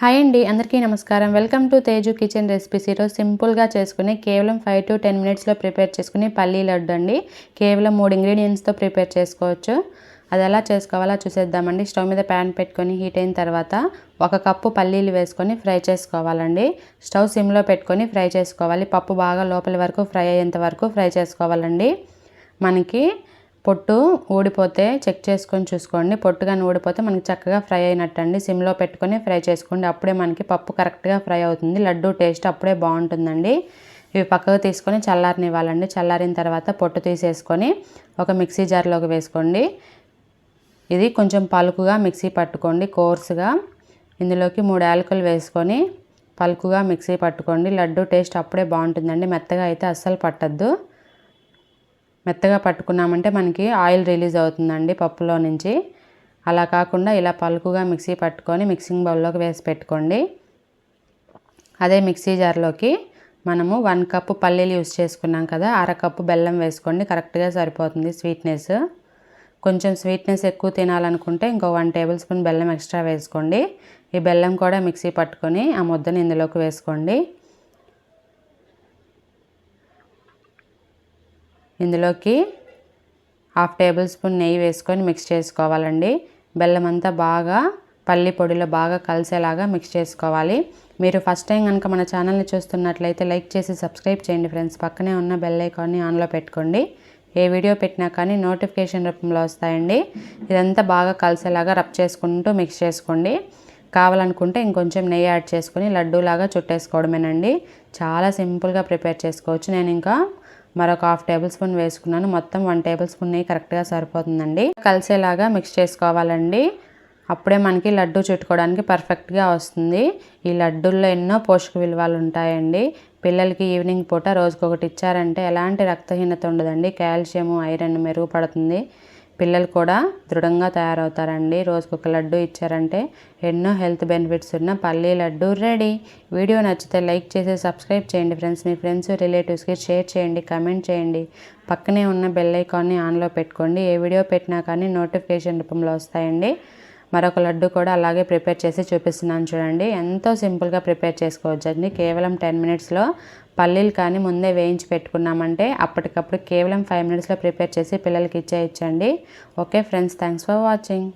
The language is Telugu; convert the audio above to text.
హాయ్ అండి అందరికీ నమస్కారం. Welcome to Teju kitchen recipes. ఈరోజు సింపుల్గా చేసుకుని కేవలం ఫైవ్ టు టెన్ మినిట్స్లో ప్రిపేర్ చేసుకుని పల్లీ లడ్డు అండి కేవలం మూడు ఇంగ్రీడియంట్స్తో ప్రిపేర్ చేసుకోవచ్చు. అది ఎలా చేసుకోవాలో చూసేద్దామండి. స్టవ్ మీద ప్యాన్ పెట్టుకొని హీట్ అయిన తర్వాత ఒక కప్పు పల్లీలు వేసుకొని ఫ్రై చేసుకోవాలండి. స్టవ్ సిమ్లో పెట్టుకొని ఫ్రై చేసుకోవాలి. పప్పు బాగా లోపల వరకు ఫ్రై అయ్యేంత వరకు ఫ్రై చేసుకోవాలండి. మనకి పొట్టు ఊడిపోతే చెక్ చేసుకొని చూసుకోండి. పొట్టు కానీ ఊడిపోతే మనకి చక్కగా ఫ్రై అయినట్టు అండి సిమ్లో పెట్టుకొని ఫ్రై చేసుకోండి. అప్పుడే మనకి పప్పు కరెక్ట్గా ఫ్రై అవుతుంది. లడ్డు టేస్ట్ అప్పుడే బాగుంటుందండి. ఇవి పక్కకు తీసుకొని చల్లారనివ్వాలండి. చల్లారిన తర్వాత పొట్టు తీసేసుకొని ఒక మిక్సీ జార్లోకి వేసుకోండి. ఇది కొంచెం పలుకుగా మిక్సీ పట్టుకోండి. కోర్సుగా ఇందులోకి మూడు యాలకులు వేసుకొని పలుకుగా మిక్సీ పట్టుకోండి. లడ్డు టేస్ట్ అప్పుడే బాగుంటుందండి. మెత్తగా అయితే అస్సలు పట్టద్దు. మెత్తగా పట్టుకున్నామంటే మనకి ఆయిల్ రిలీజ్ అవుతుందండి పప్పులో నుంచి. అలా కాకుండా ఇలా పలుకుగా మిక్సీ పట్టుకొని మిక్సింగ్ బౌల్లోకి వేసి పెట్టుకోండి. అదే మిక్సీ జార్లోకి మనము వన్ కప్పు పల్లీలు యూస్ చేసుకున్నాం కదా అర కప్పు బెల్లం వేసుకోండి కరెక్ట్గా సరిపోతుంది స్వీట్నెస్. కొంచెం స్వీట్నెస్ ఎక్కువ తినాలనుకుంటే ఇంకో వన్ టేబుల్ స్పూన్ బెల్లం ఎక్స్ట్రా వేసుకోండి. ఈ బెల్లం కూడా మిక్సీ పట్టుకొని ఆ ముద్దని ఇందులోకి వేసుకోండి. ఇందులోకి హాఫ్ టేబుల్ స్పూన్ నెయ్యి వేసుకొని మిక్స్ చేసుకోవాలండి. బెల్లం అంతా బాగా పల్లి పొడిలో బాగా కలిసేలాగా మిక్స్ చేసుకోవాలి. మీరు ఫస్ట్ టైం కనుక మన ఛానల్ని చూస్తున్నట్లయితే లైక్ చేసి సబ్స్క్రైబ్ చేయండి ఫ్రెండ్స్. పక్కనే ఉన్న బెల్ ఐకాన్ని ఆన్లో పెట్టుకోండి. ఏ వీడియో పెట్టినా కానీ నోటిఫికేషన్ రూపంలో వస్తాయండి. ఇదంతా బాగా కలిసేలాగా రబ్ చేసుకుంటూ మిక్స్ చేసుకోండి. కావాలనుకుంటే ఇంకొంచెం నెయ్యి యాడ్ చేసుకొని లడ్డూలాగా చుట్టేసుకోవడమేనండి. చాలా సింపుల్గా ప్రిపేర్ చేసుకోవచ్చు. నేను ఇంకా మరొక హాఫ్ టేబుల్ స్పూన్ వేసుకున్నాను. మొత్తం వన్ టేబుల్ స్పూన్ నెయ్యి కరెక్ట్గా సరిపోతుందండి. కలిసేలాగా మిక్స్ చేసుకోవాలండి. అప్పుడే మనకి లడ్డు చుట్టుకోవడానికి పర్ఫెక్ట్గా వస్తుంది. ఈ లడ్డూల్లో ఎన్నో పోషక విలువలు ఉంటాయండి. పిల్లలకి ఈవినింగ్ పూట రోజుకొకటి ఇచ్చారంటే ఎలాంటి రక్తహీనత ఉండదండి. కాల్షియము ఐరన్ మెరుగుపడుతుంది పిల్లలు కూడా దృఢంగా తయారవుతారండి. రోజుకొక లడ్డు ఇచ్చారంటే ఎన్నో హెల్త్ బెనిఫిట్స్ ఉన్న పల్లీ లడ్డు రెడీ. వీడియో నచ్చితే లైక్ చేసి సబ్స్క్రైబ్ చేయండి ఫ్రెండ్స్. మీ ఫ్రెండ్స్ రిలేటివ్స్కి షేర్ చేయండి కమెంట్ చేయండి. పక్కనే ఉన్న బెల్ ఐకాన్ని ఆన్లో పెట్టుకోండి. ఏ వీడియో పెట్టినా కానీ నోటిఫికేషన్ రూపంలో వస్తాయండి. మరొక లడ్డు కూడా అలాగే ప్రిపేర్ చేసి చూపిస్తున్నాను చూడండి. ఎంతో సింపుల్గా ప్రిపేర్ చేసుకోవచ్చండి కేవలం టెన్ మినిట్స్లో పల్లీలు కానీ ముందే వేయించి పెట్టుకున్నామంటే అప్పటికప్పుడు కేవలం ఫైవ్ మినిట్స్లో ప్రిపేర్ చేసి పిల్లలకి ఇచ్చేయచ్చండి. Okay friends thanks for watching.